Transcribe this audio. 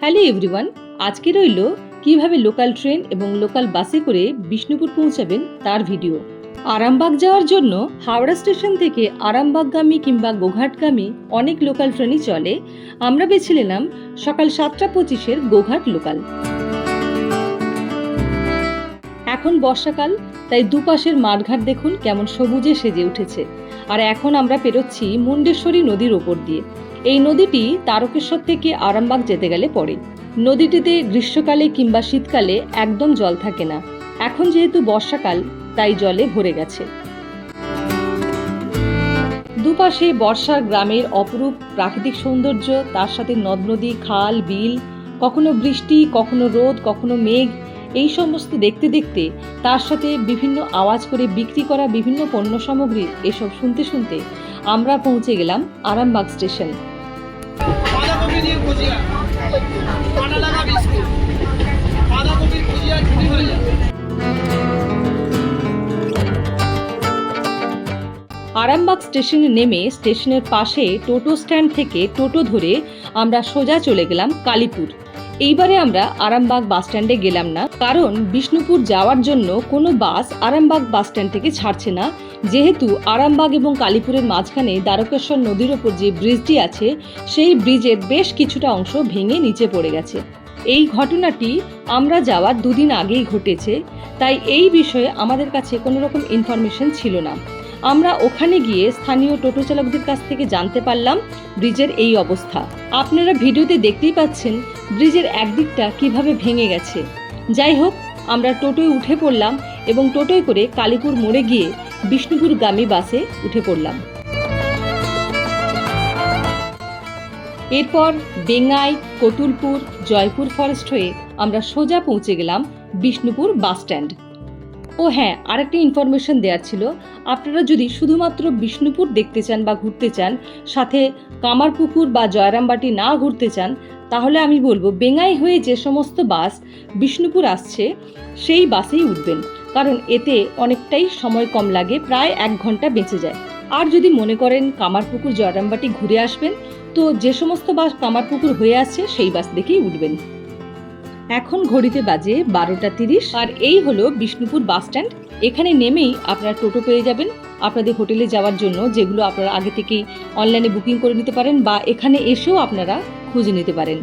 Hello everyone, আজকে রইল কীভাবে লোকাল ট্রেন এবং লোকাল বাসে করে বিষ্ণুপুর পৌঁছাবেন তার ভিডিও। আরামবাগ যাওয়ার জন্য হাওড়া স্টেশন থেকে আরামবাগগামী কিংবা গোঘাটগামী অনেক লোকাল ট্রেনই চলে। আমরা বেছে নিলাম সকাল সাতটা পঁচিশের গোঘাট লোকাল। এখন বর্ষাকাল, তাই দুপাশের মাঠঘাট দেখুন কেমন সবুজে সেজে উঠেছে। আর এখন আমরা পেরোচ্ছি মুন্ডেশ্বরী নদীর ওপর দিয়ে। এই নদীটি তারকেশ্বর থেকে আরামবাগ যেতে গেলে পড়ে। নদীটিতে গ্রীষ্মকালে কিংবা শীতকালে একদম জল থাকে না। এখন যেহেতু বর্ষাকাল, তাই জলে ভরে গেছে। দুপাশে বর্ষার গ্রামের অপরূপ প্রাকৃতিক সৌন্দর্য, তার সাথে নদ নদী খাল, বিল, কখনো বৃষ্টি, কখনো রোদ, কখনো মেঘ, এই সমস্ত দেখতে দেখতে তার সাথে বিভিন্ন আওয়াজ করে বিক্রি করা বিভিন্ন পণ্য সামগ্রী এসব শুনতে শুনতে আমরা পৌঁছে গেলাম আরামবাগ স্টেশন। দিয়ে লাগা বিস্কুট। বাঁধাকপির ছুটি হয়ে যাবে আরামবাগ স্টেশনে নেমে স্টেশনের পাশে টোটো স্ট্যান্ড থেকে টোটো ধরে আমরা সোজা চলে গেলাম কালীপুর। এইবারে আমরা আরামবাগ বাস স্ট্যান্ডে গেলাম না, কারণ বিষ্ণুপুর যাওয়ার জন্য কোনো বাস আরামবাগ বাস স্ট্যান্ড থেকে ছাড়ছে না। যেহেতু আরামবাগ এবং কালীপুরের মাঝখানে দ্বারকেশ্বর নদীর ওপর যে ব্রিজটি আছে, সেই ব্রিজের বেশ কিছুটা অংশ ভেঙে নিচে পড়ে গেছে। এই ঘটনাটি আমরা যাওয়ার দুদিন আগেই ঘটেছে, তাই এই বিষয়ে আমাদের কাছে কোনো রকম ইনফরমেশন ছিল না। আমরা ওখানে গিয়ে স্থানীয় টোটো চালকদের কাছ থেকে জানতে পারলাম ব্রিজের এই অবস্থা। আপনারা ভিডিওতে দেখতেই পাচ্ছেন ব্রিজের একদিকটা কীভাবে ভেঙে গেছে। যাই হোক, আমরা টোটোয় উঠে পড়লাম এবং টোটোয় করে কালীপুর মোড়ে গিয়ে বিষ্ণুপুরগামী বাসে উঠে পড়লাম। এরপর বেঙ্গাই, কতুলপুর, জয়পুর ফরেস্ট হয়ে আমরা সোজা পৌঁছে গেলাম বিষ্ণুপুর বাস স্ট্যান্ড ও হ্যাঁ আরেকটা ইনফরমেশন দেওয়ার ছিল। আপনারা যদি শুধুমাত্র বিষ্ণুপুর দেখতে চান বা ঘুরতে চান, সাথে কামারপুকুর বা জয়রামবাটি না ঘুরতে চান, তাহলে আমি বলব বেঙ্গাই হয়ে যে সমস্ত বাস বিষ্ণুপুর আসছে, সেই বাসেই উঠবেন। কারণ এতে অনেকটাই সময় কম লাগে, প্রায় এক ঘণ্টা বেঁচে যায়। আর যদি মনে করেন কামারপুকুর, জয়রামবাটি ঘুরে আসবেন, তো যে সমস্ত বাস কামারপুকুর হয়ে আসছে, সেই বাস দেখেই উঠবেন। এখন ঘড়িতে বাজে বারোটা তিরিশ। আর এই হলো বিষ্ণুপুর বাস স্ট্যান্ড। এখানে নেমেই আপনারা টোটো পেয়ে যাবেন। আপনাদের হোটেলে যাওয়ার জন্য যেগুলো আপনারা আগে থেকেই অনলাইনে বুকিং করে নিতে পারেন বা এখানে এসেও আপনারা খুঁজে নিতে পারেন।